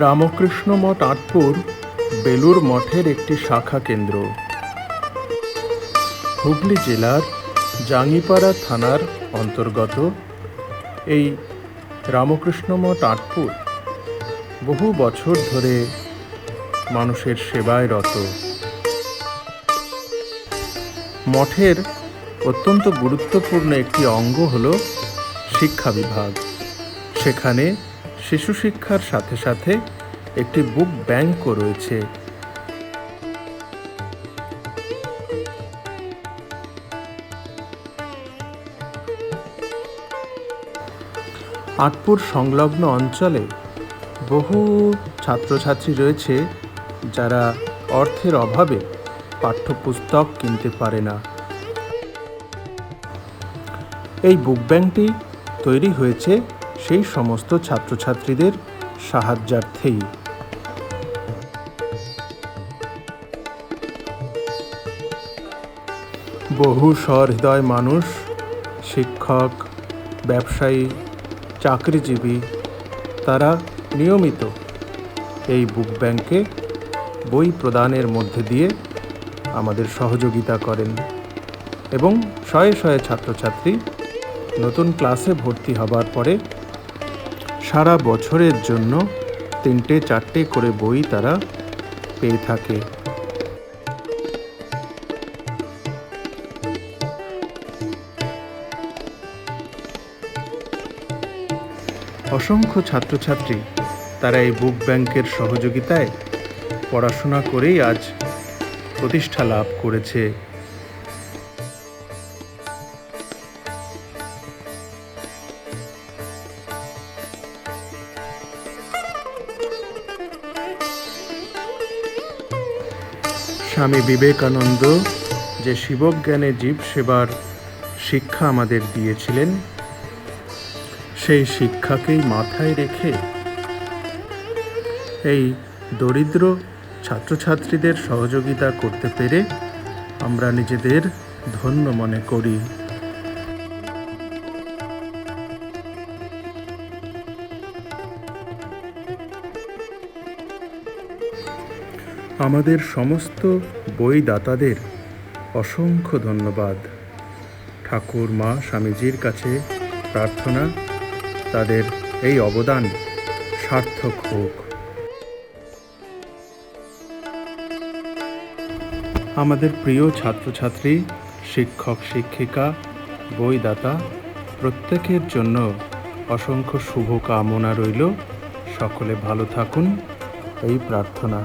রামকৃষ্ণ মঠ আটপুর বেলুর মঠের একটি শাখা কেন্দ্র। হুগলি জেলার জাঙ্গিপাড়া থানার অন্তর্গত এই রামকৃষ্ণ মঠ আটপুর বহু বছর ধরে মানুষের সেবায় রত। মঠের অত্যন্ত গুরুত্বপূর্ণ একটি অঙ্গ হল শিক্ষা বিভাগ। সেখানে শিশু শিক্ষার সাথে সাথে একটি বুক ব্যাংকও রয়েছে। আটপুর সংলগ্ন অঞ্চলে বহু ছাত্রছাত্রী রয়েছে যারা অর্থের অভাবে পাঠ্যপুস্তক কিনতে পারে না। এই বুক ব্যাংকটি তৈরি হয়েছে সেই সমস্ত ছাত্রছাত্রীদের সাহায্যার্থেই। বহু সহৃদয় মানুষ, শিক্ষক, ব্যবসায়ী, চাকরিজীবী, তারা নিয়মিত এই বুক ব্যাংকে বই প্রদানের মধ্যে দিয়ে আমাদের সহযোগিতা করেন এবং শয়ে শয়ে ছাত্রছাত্রী নতুন ক্লাসে ভর্তি হবার পরে সারা বছরের জন্য তিনটে, চারটে করে বই তারা পেয়ে থাকে। অসংখ্য ছাত্রছাত্রী তারা এই বুক ব্যাংকের সহযোগিতায় পড়াশোনা করেই আজ প্রতিষ্ঠা লাভ করেছে। স্বামী বিবেকানন্দ যে শিবজ্ঞানে জীব সেবার শিক্ষা আমাদের দিয়েছিলেন, সেই শিক্ষাকেই মাথায় রেখে এই দরিদ্র ছাত্রছাত্রীদের সহযোগিতা করতে পেরে আমরা নিজেদের ধন্য মনে করি। আমাদের সমস্ত বইদাতাদের অসংখ্য ধন্যবাদ। ঠাকুর মা স্বামীজির কাছে প্রার্থনা, তাদের এই অবদান সার্থক হোক। আমাদের প্রিয় ছাত্রছাত্রী, শিক্ষক, শিক্ষিকা, বইদাতা, প্রত্যেকের জন্য অসংখ্য শুভ কামনা রইল। সকলে ভালো থাকুন। এই প্রার্থনা